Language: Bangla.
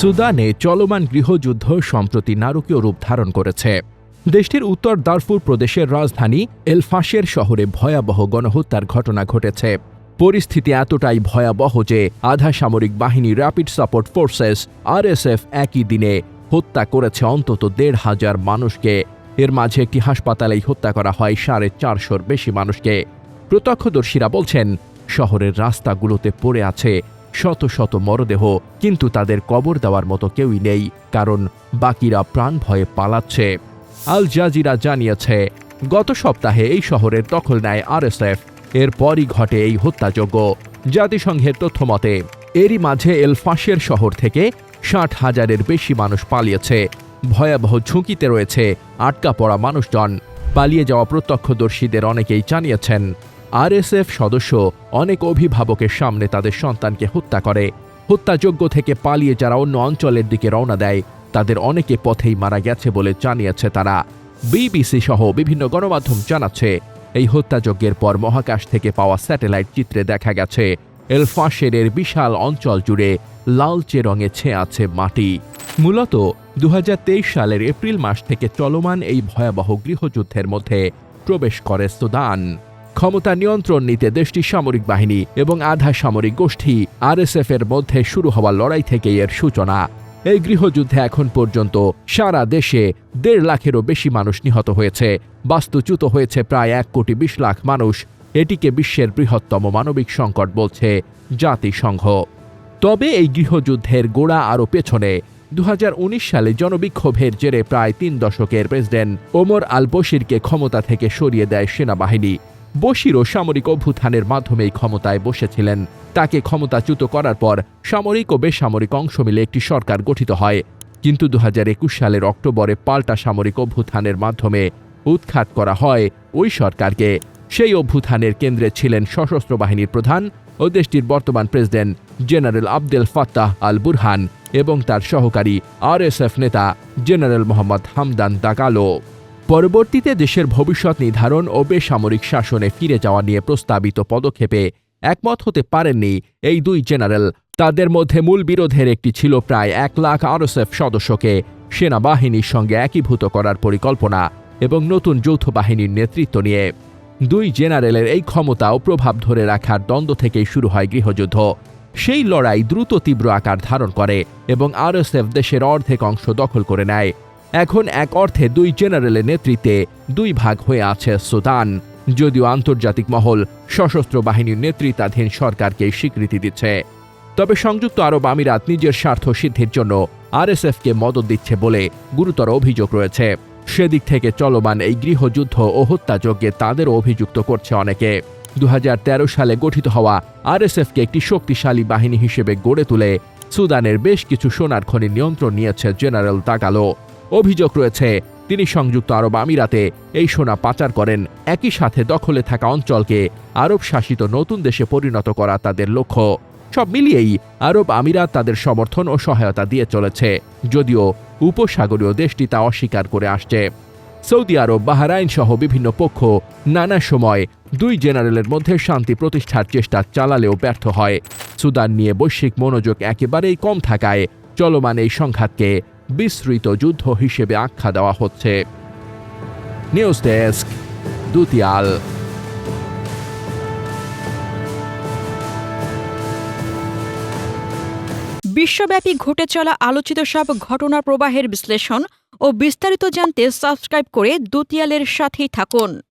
সুদানে চলমান গৃহযুদ্ধ সম্প্রতি নারকীয় রূপ ধারণ করেছে। দেশটির উত্তর দারফুর প্রদেশের রাজধানী এলফাশের শহরে ভয়াবহ গণহত্যার ঘটনা ঘটেছে। পরিস্থিতি এতটাই ভয়াবহ যে আধা সামরিক বাহিনী র্যাপিড সাপোর্ট ফোর্সেস আরএসএফ একই দিনে হত্যা করেছে অন্তত দেড় হাজার মানুষকে। এর মাঝে একটি হাসপাতালেই হত্যা করা হয় সাড়ে চারশোর বেশি মানুষকে। প্রত্যক্ষদর্শীরা বলছেন, শহরের রাস্তাগুলোতে পড়ে আছে শত শত মরদেহ, কিন্তু তাদের কবর দেওয়ার মতো কেউই নেই, কারণ বাকিরা প্রাণ ভয়ে পালাচ্ছে। আল জাজিরা জানিয়েছে, গত সপ্তাহে এই শহরের দখল নেয় আরএসএফ, এরপরই ঘটে এই হত্যাযজ্ঞ। জাতিসংঘের তথ্যমতে এরই মাঝে এলফাশের শহর থেকে ষাট হাজারের বেশি মানুষ পালিয়েছে। ভয়াবহ ঝুঁকিতে রয়েছে আটকা পড়া মানুষজন। পালিয়ে যাওয়া প্রত্যক্ষদর্শীদের অনেকেই জানিয়েছেন আরএসএফ সদস্য অনেক অভিভাবকের সামনে তাদের সন্তানকে হত্যা করে। হত্যাযোগ্য থেকে পালিয়ে যারা অন্য অঞ্চলের দিকে রওনা দেয়, তাদের অনেকে পথেই মারা গেছে বলে জানিয়েছে তারা। বিবিসি সহ বিভিন্ন গণমাধ্যম জানাচ্ছে, এই হত্যাযজ্ঞের পর মহাকাশ থেকে পাওয়া স্যাটেলাইট চিত্রে দেখা গেছে, এলফাশেরের বিশাল অঞ্চল জুড়ে লালচে রঙে ছেয়ে আছে মাটি। মূলত দু হাজার তেইশ সালের এপ্রিল মাস থেকে চলমান এই ভয়াবহ গৃহযুদ্ধের মধ্যে প্রবেশ করে সুদান। ক্ষমতা নিয়ন্ত্রণ নিতে দেশটির সামরিক বাহিনী এবং আধা সামরিক গোষ্ঠী আরএসএফ এর মধ্যে শুরু হওয়া লড়াই থেকে এর সূচনা। এই গৃহযুদ্ধে এখন পর্যন্ত সারা দেশে দেড় লাখেরও বেশি মানুষ নিহত হয়েছে। বাস্তুচ্যুত হয়েছে প্রায় এক কোটি বিশ লাখ মানুষ। এটিকে বিশ্বের বৃহত্তম মানবিক সংকট বলছে জাতিসংঘ। তবে এই গৃহযুদ্ধের গোড়া আরও পেছনে। দু হাজার উনিশ সালে জনবিক্ষোভের জেরে প্রায় তিন দশকের প্রেসিডেন্ট ওমর আল বশিরকে ক্ষমতা থেকে সরিয়ে দেয় সেনাবাহিনী। বশিরও সামরিক অভ্যুত্থানের মাধ্যমেই ক্ষমতায় বসেছিলেন। তাকে ক্ষমতাচ্যুত করার পর সামরিক ও বেসামরিক অংশ মিলে একটি সরকার গঠিত হয়। কিন্তু দু হাজার একুশ সালের অক্টোবরে পাল্টা সামরিক অভ্যুত্থানের মাধ্যমে উৎখাত করা হয় ওই সরকারকে। সেই অভ্যুত্থানের কেন্দ্রে ছিলেন সশস্ত্র বাহিনীর প্রধান ও দেশটির বর্তমান president general Abdel Fattah al Burhan এবং তার সহকারী আরএসএফ নেতা জেনারেল মোহাম্মদ হামদান দাগালো। পরবর্তীতে দেশের ভবিষ্যৎ নির্ধারণ ও বেসামরিক শাসনে ফিরে যাওয়া নিয়ে প্রস্তাবিত পদক্ষেপে একমত হতে পারেননি এই দুই জেনারেল। তাদের মধ্যে মূল বিরোধের একটি ছিল প্রায় এক লাখ আরএসএফ সদস্যকে সেনাবাহিনীর সঙ্গে একীভূত করার পরিকল্পনা এবং নতুন যৌথ বাহিনীর নেতৃত্ব নিয়ে। দুই জেনারেলের এই ক্ষমতা ও প্রভাব ধরে রাখার দ্বন্দ্ব থেকেই শুরু হয় গৃহযুদ্ধ। সেই লড়াই দ্রুত তীব্র আকার ধারণ করে এবং আরএসএফ দেশের অর্ধেক অংশ দখল করে নেয়। এখন এক অর্থে দুই জেনারেলের নেতৃত্বে দুই ভাগ হয়ে আছে সুদান। যদিও আন্তর্জাতিক মহল সশস্ত্র বাহিনীর নেতৃত্বাধীন সরকারকে স্বীকৃতি দিচ্ছে। তবে সংযুক্ত আরব আমিরাত নিজের স্বার্থ সিদ্ধির জন্য আরএসএফকে মদত দিচ্ছে বলে গুরুতর অভিযোগ রয়েছে। সেদিক থেকে চলমান এই গৃহযুদ্ধ ও হত্যাযজ্ঞে তাদেরও অভিযুক্ত করছে অনেকে। দু হাজার তেরো সালে গঠিত হওয়া আরএসএফকে একটি শক্তিশালী বাহিনী হিসেবে গড়ে তুলে সুদানের বেশ কিছু সোনার খনি নিয়ন্ত্রণ নিয়েছে জেনারেল তাগালো। অভিযোগ রয়েছে, তিনি সংযুক্ত আরব আমিরাতে এই সোনা পাচার করেন। একই সাথে দখলে থাকা অঞ্চলকে আরব শাসিত নতুন দেশে পরিণত করা তাদের লক্ষ্য। সব মিলিয়েই আরব আমিরাত তাদের সমর্থন ও সহায়তা দিয়ে চলেছে, যদিও উপসাগরীয় দেশটি তা অস্বীকার করে আসছে। সৌদি আরব, বাহারাইন সহ বিভিন্ন পক্ষ নানা সময় দুই জেনারেলের মধ্যে শান্তি প্রতিষ্ঠার চেষ্টা চালালেও ব্যর্থ হয়। সুদান নিয়ে বৈশ্বিক মনোযোগ একেবারেই কম থাকায় চলমান এই সংঘাতকে বিস্তৃত যুদ্ধ হিসেবে আখ্যা দেওয়া হচ্ছে। নিউজ ডেস্ক দুতিয়াল। বিশ্বব্যাপী ঘটে চলা আলোচিত সব ঘটনা প্রবাহের বিশ্লেষণ ও বিস্তারিত জানতে সাবস্ক্রাইব করে দুতিয়ালের সাথেই থাকুন।